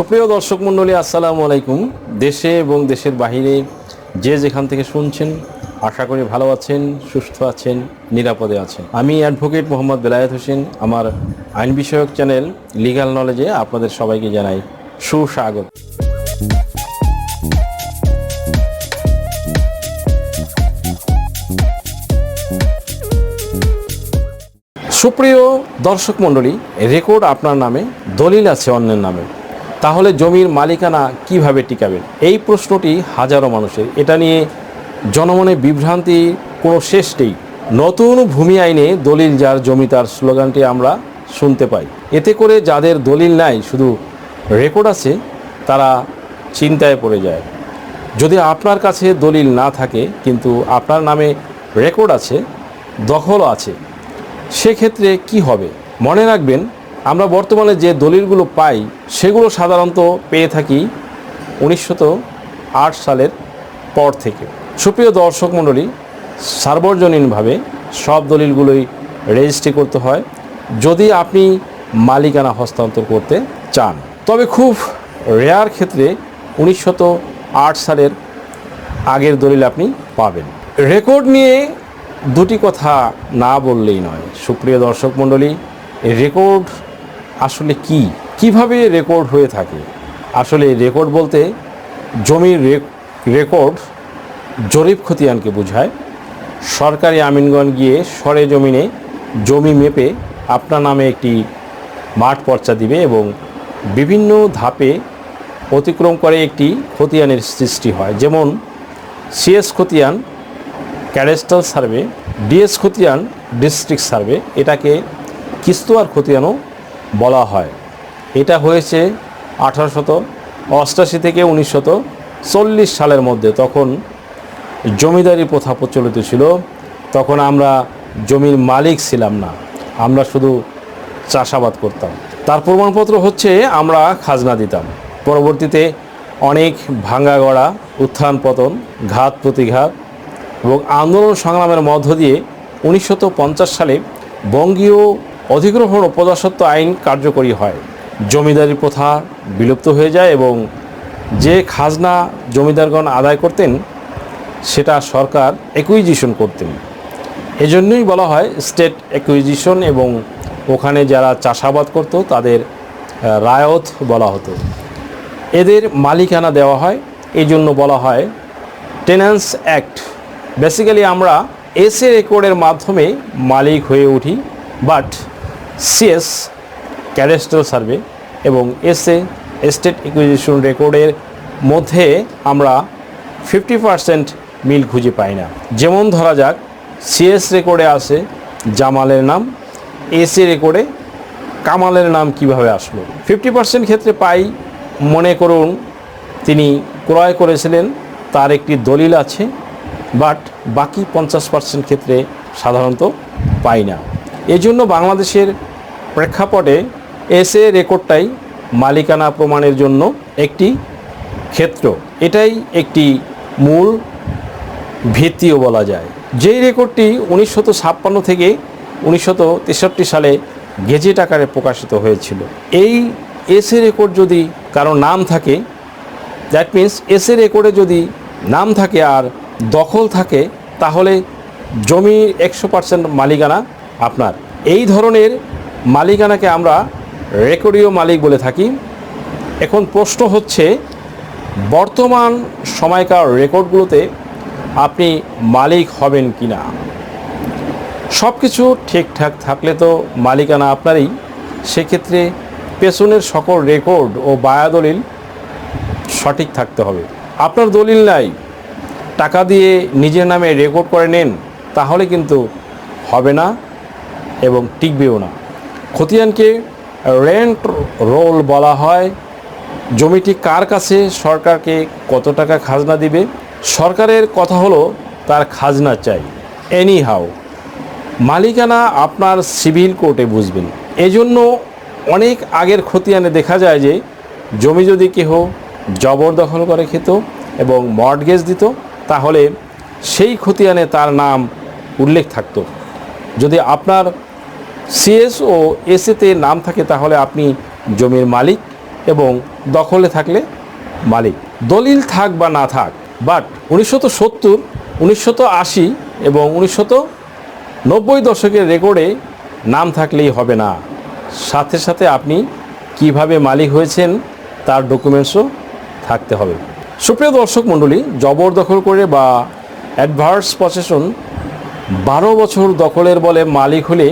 সুপ্রিয় দর্শক মণ্ডলী, আসসালামু আলাইকুম। দেশে এবং দেশের বাহিরে যে যেখান থেকে শুনছেন, আশা করি ভালো আছেন, সুস্থ আছেন, নিরাপদে আছেন। আমি অ্যাডভোকেট মোহাম্মদ বেলায়েত হোসেন। আমার আইন বিষয়ক চ্যানেল লিগ্যাল নলেজে আপনাদের সবাইকে জানাই সুস্বাগত। সুপ্রিয় দর্শক মণ্ডলী রেকর্ড আপনার নামে, দলিল আছে অন্যের নামে। তাহলে জমির মালিকানা কীভাবে টিকাবেন? এই প্রশ্নটি হাজারো মানুষের। এটা নিয়ে জনমনে বিভ্রান্তি কোনো শেষ নেই। নতুন ভূমি আইনে দলিল যার জমি তার স্লোগানটি আমরা শুনতে পাই। এতে করে যাদের দলিল নাই, শুধু রেকর্ড আছে, তারা চিন্তায় পড়ে যায়। যদি আপনার কাছে দলিল না থাকে, কিন্তু আপনার নামে রেকর্ড আছে, দখলও আছে, সেক্ষেত্রে কি হবে? মনে রাখবেন আমরা বর্তমানে যে দলিলগুলো পাই, সেগুলো সাধারণত পেয়ে থাকি উনিশশত আট সালের পর থেকে। সুপ্রিয় দর্শক মণ্ডলী, সার্বজনীনভাবে সব দলিলগুলোই রেজিস্ট্রি করতে হয়, যদি আপনি মালিকানা হস্তান্তর করতে চান। তবে খুব রেয়ার ক্ষেত্রে উনিশশত আট সালের আগের দলিল আপনি পাবেন। রেকর্ড নিয়ে দুটি কথা না বললেই নয়। সুপ্রিয় দর্শক মণ্ডলী, রেকর্ড আসলে কি? কীভাবে রেকর্ড হয়ে থাকে? আসলে রেকর্ড বলতে জমির রেকর্ড জরিপ খতিয়ানকে বোঝায়। সরকারি আমিনগঞ্জ গিয়ে সরে জমিনে জমি মেপে আপনার নামে একটি মাঠ পর্চা দিবে এবং বিভিন্ন ধাপে অতিক্রম করে একটি খতিয়ানের সৃষ্টি হয়। যেমন সিএস খতিয়ান ক্যাডেস্টাল সার্ভে ডিএস খতিয়ান ডিস্ট্রিক্ট সার্ভে এটাকে কিস্তুয়ার খতিয়ানও বলা হয়। এটা হয়েছে আঠারোশত অষ্টাশি থেকে উনিশশত চল্লিশ সালের মধ্যে তখন জমিদারি প্রথা প্রচলিত ছিল। তখন আমরা জমির মালিক ছিলাম না। আমরা শুধু চাষাবাদ করতাম। তার প্রমাণপত্র হচ্ছে আমরা খাজনা দিতাম। পরবর্তীতে অনেক ভাঙ্গা গড়া, উত্থান পতন, ঘাত প্রতিঘাত এবং আন্দোলন সংগ্রামের মধ্য দিয়ে উনিশশো পঞ্চাশ সালে বঙ্গীয় অধিগ্রহণ ও প্রজাসত্ব আইন কার্যকরী হয়। জমিদারি প্রথা বিলুপ্ত হয়ে যায় এবং যে খাজনা জমিদারগণ আদায় করতেন, সেটা সরকার একুইজিশন করতেন। এজন্যই বলা হয় স্টেট একুইজিশন এবং ওখানে যারা চাষাবাদ করত, তাদের রায়ত বলা হতো। এদের মালিকানা দেওয়া হয়। এই জন্য বলা হয় টেন্যান্স অ্যাক্ট বেসিক্যালি আমরা এসে রেকর্ডের মাধ্যমে মালিক হয়ে উঠি বাট সিএস ক্যাডেস্ট্রাল সার্ভে এবং এসএ এস্টেট ইকুইজিশন রেকর্ডের মধ্যে আমরা ফিফটি পার্সেন্ট মিল খুঁজে পাই না। যেমন ধরা যাক সিএস রেকর্ডে আসে জামালের নাম এসএ রেকর্ডে কামালের নাম কীভাবে আসলো? ফিফটি পার্সেন্ট ক্ষেত্রে পাই, মনে করুন তিনি ক্রয় করেছিলেন, তার একটি দলিল আছে, বাট বাকি পঞ্চাশ পার্সেন্ট ক্ষেত্রে সাধারণত পাই না। এজন্য বাংলাদেশের প্রেক্ষাপটে এসএ রেকর্ডটাই মালিকানা প্রমাণের জন্য একটি ক্ষেত্র। এটাই একটি মূল ভিত্তিও বলা যায়। যেই রেকর্ডটি উনিশশত ছাপ্পান্ন থেকে উনিশশত তেষট্টি সালে গেজেট আকারে প্রকাশিত হয়েছিল। এই এসএ রেকর্ড যদি কারও নাম থাকে দ্যাট মিন্স এসএ রেকর্ডে যদি নাম থাকে আর দখল থাকে, তাহলে জমি একশো পার্সেন্ট মালিকানা আপনার। এই ধরনের মালিকানাকে আমরা রেকর্ডীয় মালিক বলে থাকি। এখন প্রশ্ন হচ্ছে, বর্তমান সময়কার রেকর্ডগুলোতে আপনি মালিক হবেন কি না সব কিছু ঠিকঠাক থাকলে তো মালিকানা আপনারই। সেক্ষেত্রে পেছনের সকল রেকর্ড ও বায়া দলিল সঠিক থাকতে হবে। আপনার দলিল নাই। টাকা দিয়ে নিজের নামে রেকর্ড করে নেন, তাহলে কিন্তু হবে না এবং টিকবেও না। খতিয়ানকে রেন্ট রোল বলা হয়। জমিটি কার কাছে, সরকারকে কত টাকা খাজনা দিবে? সরকারের কথা হলো তার খাজনা চাই। এনি হাউ মালিকানা আপনার সিভিল কোর্টে বুঝবেন। এজন্য অনেক আগের খতিয়ানে দেখা যায় যে, জমি যদি কেহ জবরদখল করে খেত এবং মর্টগেজ দিত, তাহলে সেই খতিয়ানে তার নাম উল্লেখ থাকত। যদি আপনার সিএস ও এসএতে নাম থাকে তাহলে আপনি জমির মালিক এবং দখলে থাকলে মালিক। দলিল থাক বা না থাক বাট উনিশশো সত্তর, উনিশশো আশি এবং উনিশশো নব্বই দশকের রেকর্ডে নাম থাকলেই হবে না। সাথে সাথে আপনি কীভাবে মালিক হয়েছেন তার ডকুমেন্টসও থাকতে হবে। সুপ্রিয় দর্শক মণ্ডলী, জবরদখল করে বা অ্যাডভার্স পসেশন বারো বছর দখলের বলে মালিক হলে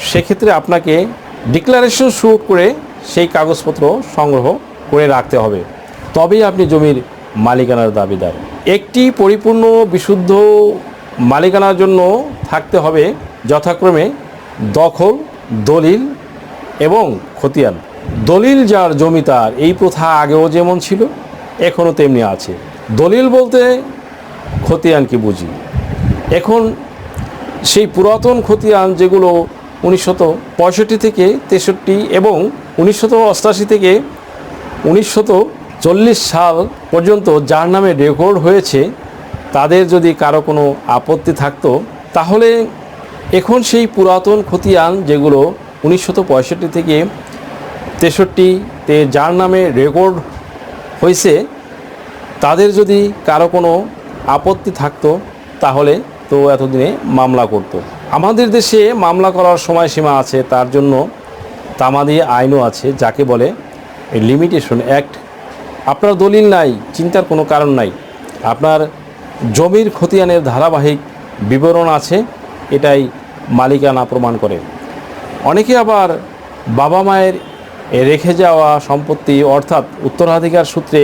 সেক্ষেত্রে আপনাকে ডিক্লারেশন শুট করে সেই কাগজপত্র সংগ্রহ করে রাখতে হবে। তবেই আপনি জমির মালিকানার দাবিদার। একটি পরিপূর্ণ, বিশুদ্ধ মালিকানার জন্য থাকতে হবে যথাক্রমে দখল, দলিল এবং খতিয়ান। দলিল যার জমি তার, এই প্রথা আগেও যেমন ছিল, এখনও তেমনি আছে। দলিল বলতে খতিয়ান কি বুঝি। এখন সেই পুরাতন খতিয়ান যেগুলো উনিশশত পঁয়ষট্টি থেকে তেষট্টি এবং উনিশশত অষ্টাশি থেকে উনিশশত চল্লিশ সাল পর্যন্ত যার নামে রেকর্ড হয়েছে, তাদের যদি কারও কোনো আপত্তি থাকতো, তাহলে এখন সেই পুরাতন খতিয়ান যেগুলো উনিশশত পঁয়ষট্টি থেকে তেষট্টিতে যার নামে রেকর্ড হয়েছে, তাদের যদি কারও কোনো আপত্তি থাকতো, তাহলে তো এতদিনে মামলা করত। আমাদের দেশে মামলা করার সময়সীমা আছে, তার জন্য তামাদি আইনও আছে, যাকে বলে লিমিটেশন অ্যাক্ট আপনার দলিল নাই, চিন্তার কোনো কারণ নাই। আপনার জমির খতিয়ানের ধারাবাহিক বিবরণ আছে, এটাই মালিকানা প্রমাণ করে। অনেকে আবার বাবা মায়ের রেখে যাওয়া সম্পত্তি, অর্থাৎ উত্তরাধিকার সূত্রে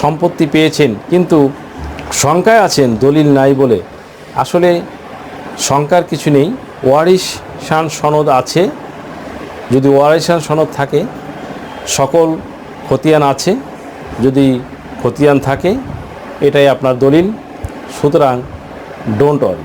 সম্পত্তি পেয়েছেন, কিন্তু শঙ্কায় আছেন, দলিল নাই বলে। আসলে শঙ্কার কিছু নেই। ওয়ারিশ শান সনদ আছে। যদি ওয়ারিশান সনদ থাকে, সকল খতিয়ান আছে। যদি খতিয়ান থাকে, এটাই আপনার দলিল। সুতরাং ডোন্ট ওয়ারি